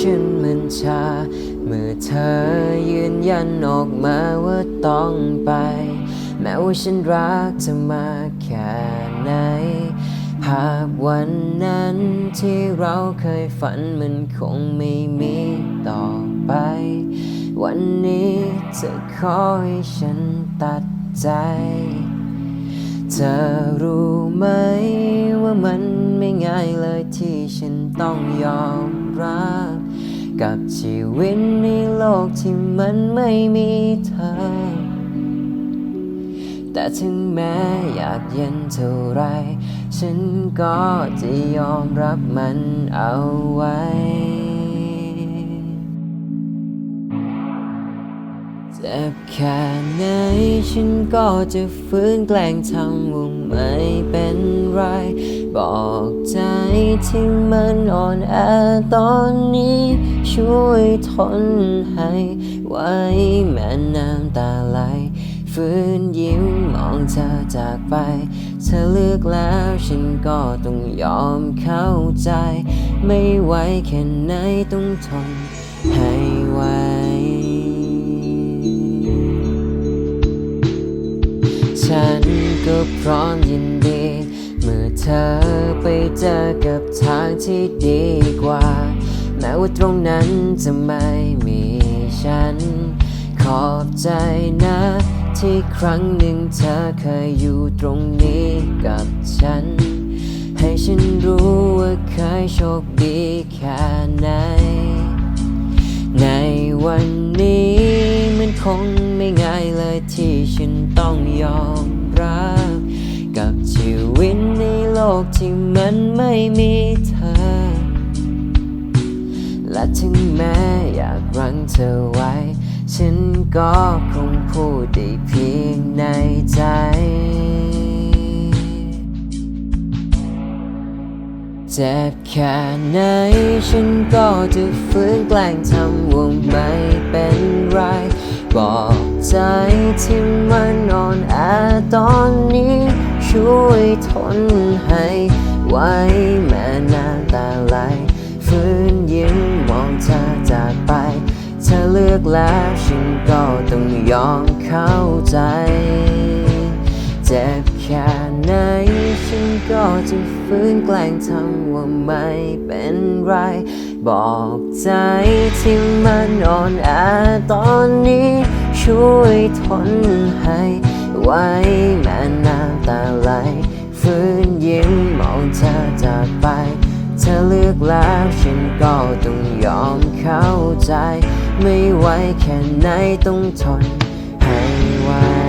ฉันมันชา เมื่อเธอยืนยันออกมาว่าต้องไป แม้ว่าฉันรักเธอมากแค่ไหน ภาพวันนั้นที่เราเคยฝันมันคงไม่มีต่อไป วันนี้จะขอให้ฉันตัดใจ เธอรู้ไหมว่ามันไม่ง่ายเลยที่ฉันต้องยอมรับ กับชีวิตในโลกที่มันไม่มีเธอ แต่ถึงแม้อยากเย็นเท่าไร ฉันก็จะยอมรับมันเอาไว้ เจ็บแค่ไหนฉันก็จะฟื้นแกล้งทำว่าไม่เป็นไร บอกใจ ที่มันอ่อนแอตอนนี้ ช่วยทนให้ไว้แม้น้ำตาไหลฟื้นยิ้มมองเธอจากไป เธอเลือกแล้วฉันก็ต้องยอมเข้าใจ ไม่ไหวแค่ไหนต้องทนให้ไหวฉันก็พร้อมยินดี เมื่อเธอไปเจอกับทางที่ดีกว่า แม้ว่าตรงนั้นจะไม่มีฉัน ขอบใจนะ ที่ครั้งหนึ่งเธอเคยอยู่ตรงนี้กับฉัน ให้ฉันรู้ว่าเคยโชคดีแค่ไหน ในวันนี้มันคงไม่ง่ายเลยที่ฉันต้องยอมรับ กที่มันไม่มีเธอ และถึงแม้อยากรั้งเธอไว้ ฉันก็คงพูดได้เพียงในใจเจ็บแค่ไหนฉันก็จะฟื้นแกล้งทำว่าไม่เป็นไร บอกใจที่มันอ่อนแอตอนนี้ ช่วยทนให้ไว้แม้น้ำตาไหลฟื้นยิ้มมองเธอจากไป เธอเลือกแล้วฉันก็ต้องยอมเข้าใจ เจ็บแค่ไหนฉันก็จะฟื้นแกล้งทำว่าไม่เป็นไร บอกใจที่มันอ่อนแอตอนนี้ช่วยทนให้ ไว้แม้น้ำตาไหลฟื้นยิ้มมองเธอจากไป เธอเลือกแล้วฉันก็ต้องยอมเข้าใจ ไม่ไหวแค่ไหนต้องทนให้ไว